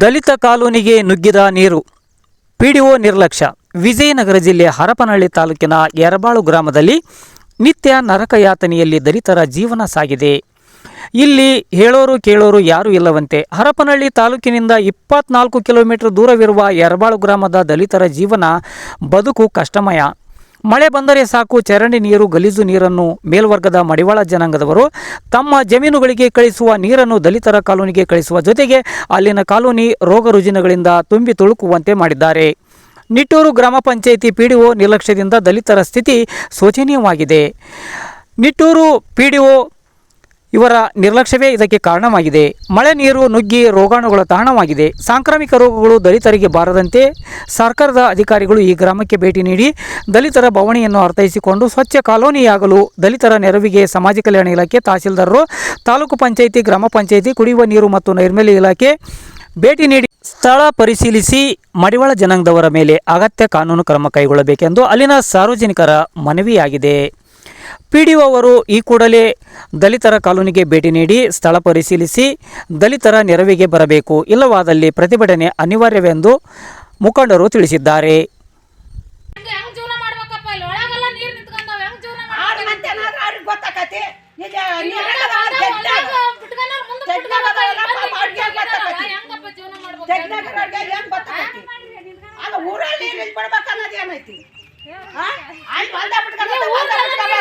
ದಲಿತ ಕಾಲೋನಿಗೆ ನುಗ್ಗಿದ ನೀರು. ಪಿಡಿಒ ನಿರ್ಲಕ್ಷ್ಯ. ವಿಜಯನಗರ ಜಿಲ್ಲೆ ಹರಪನಹಳ್ಳಿ ತಾಲೂಕಿನ ಎರಬಾಳು ಗ್ರಾಮದಲ್ಲಿ ನಿತ್ಯ ನರಕಯಾತನೆಯಲ್ಲಿ ದಲಿತರ ಜೀವನ ಸಾಗಿದೆ. ಇಲ್ಲಿ ಹೇಳೋರು ಕೇಳೋರು ಯಾರೂ ಇಲ್ಲವಂತೆ. ಹರಪನಹಳ್ಳಿ ತಾಲೂಕಿನಿಂದ ಇಪ್ಪತ್ನಾಲ್ಕು ಕಿಲೋಮೀಟರ್ ದೂರವಿರುವ ಎರಬಾಳು ಗ್ರಾಮದ ದಲಿತರ ಜೀವನ ಬದುಕು ಕಷ್ಟಮಯ. ಮಳೆ ಬಂದರೆ ಸಾಕು, ಚರಂಡಿ ನೀರು, ಗಲೀಜು ನೀರನ್ನು ಮೇಲ್ವರ್ಗದ ಮಡಿವಾಳ ಜನಾಂಗದವರು ತಮ್ಮ ಜಮೀನುಗಳಿಗೆ ಕಳಿಸುವ ನೀರನ್ನು ದಲಿತರ ಕಾಲೋನಿಗೆ ಕಳಿಸುವ ಜೊತೆಗೆ ಅಲ್ಲಿನ ಕಾಲೋನಿ ರೋಗ ರುಜಿನಗಳಿಂದ ತುಂಬಿ ತುಳುಕುವಂತೆ ಮಾಡಿದ್ದಾರೆ. ನಿಟ್ಟೂರು ಗ್ರಾಮ ಪಂಚಾಯಿತಿ ಪಿಡಿಒ ನಿರ್ಲಕ್ಷ್ಯದಿಂದ ದಲಿತರ ಸ್ಥಿತಿ ಶೋಚನೀಯವಾಗಿದೆ. ನಿಟ್ಟೂರು ಪಿಡಿಒ ಇವರ ನಿರ್ಲಕ್ಷ್ಯವೇ ಇದಕ್ಕೆ ಕಾರಣವಾಗಿದೆ. ಮಳೆ ನೀರು ನುಗ್ಗಿ ರೋಗಾಣುಗಳ ತಾಣವಾಗಿದೆ ಸಾಂಕ್ರಾಮಿಕ ರೋಗಗಳು ದಲಿತರಿಗೆ ಬಾರದಂತೆ ಸರ್ಕಾರದ ಅಧಿಕಾರಿಗಳು ಈ ಗ್ರಾಮಕ್ಕೆ ಭೇಟಿ ನೀಡಿ ದಲಿತರ ಬವಣೆಯನ್ನು ಅರ್ಥೈಸಿಕೊಂಡು ಸ್ವಚ್ಛ ಕಾಲೋನಿಯಾಗಲು ದಲಿತರ ನೆರವಿಗೆ ಸಮಾಜ ಕಲ್ಯಾಣ ಇಲಾಖೆ ತಹಸೀಲ್ದಾರರು, ತಾಲೂಕು ಪಂಚಾಯಿತಿ, ಗ್ರಾಮ ಪಂಚಾಯಿತಿ, ಕುಡಿಯುವ ನೀರು ಮತ್ತು ನೈರ್ಮಲ್ಯ ಇಲಾಖೆ ಭೇಟಿ ನೀಡಿ ಸ್ಥಳ ಪರಿಶೀಲಿಸಿ ಮಡಿವಾಳ ಜನಾಂಗದವರ ಮೇಲೆ ಅಗತ್ಯ ಕಾನೂನು ಕ್ರಮ ಕೈಗೊಳ್ಳಬೇಕೆಂದು ಅಲ್ಲಿನ ಸಾರ್ವಜನಿಕರ ಮನವಿಯಾಗಿದೆ. ಪಿಡಿಒ ಅವರು ಈ ಕೂಡಲೇ ದಲಿತರ ಕಾಲೋನಿಗೆ ಭೇಟಿ ನೀಡಿ ಸ್ಥಳ ಪರಿಶೀಲಿಸಿ ದಲಿತರ ನೆರವಿಗೆ ಬರಬೇಕು ಇಲ್ಲವಾದಲ್ಲಿ ಪ್ರತಿಭಟನೆ ಅನಿವಾರ್ಯವೆಂದು ಮುಖಂಡರು ತಿಳಿಸಿದ್ದಾರೆ. ಹೆಂಗ್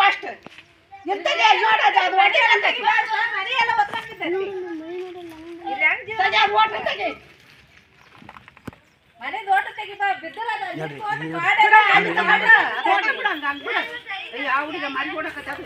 first. ಅಂತ ಅಲ್ಲಿ ನೋಡೋದು, ಅದು ಒಡೆ ಅಂತೈತಿ. ತೆಗಿ, ಅದು ಓಟ ತೆಗಿ. ಅದು ಓಟ ಬಿಡು, ಹಂಗ್ ಹಂಗ್ ಬಿಡು. ಅಯ್ಯೋ, ಆ ಹುಡುಗ ಮರಿ ಕೊಡಕತ್ತಾಳ.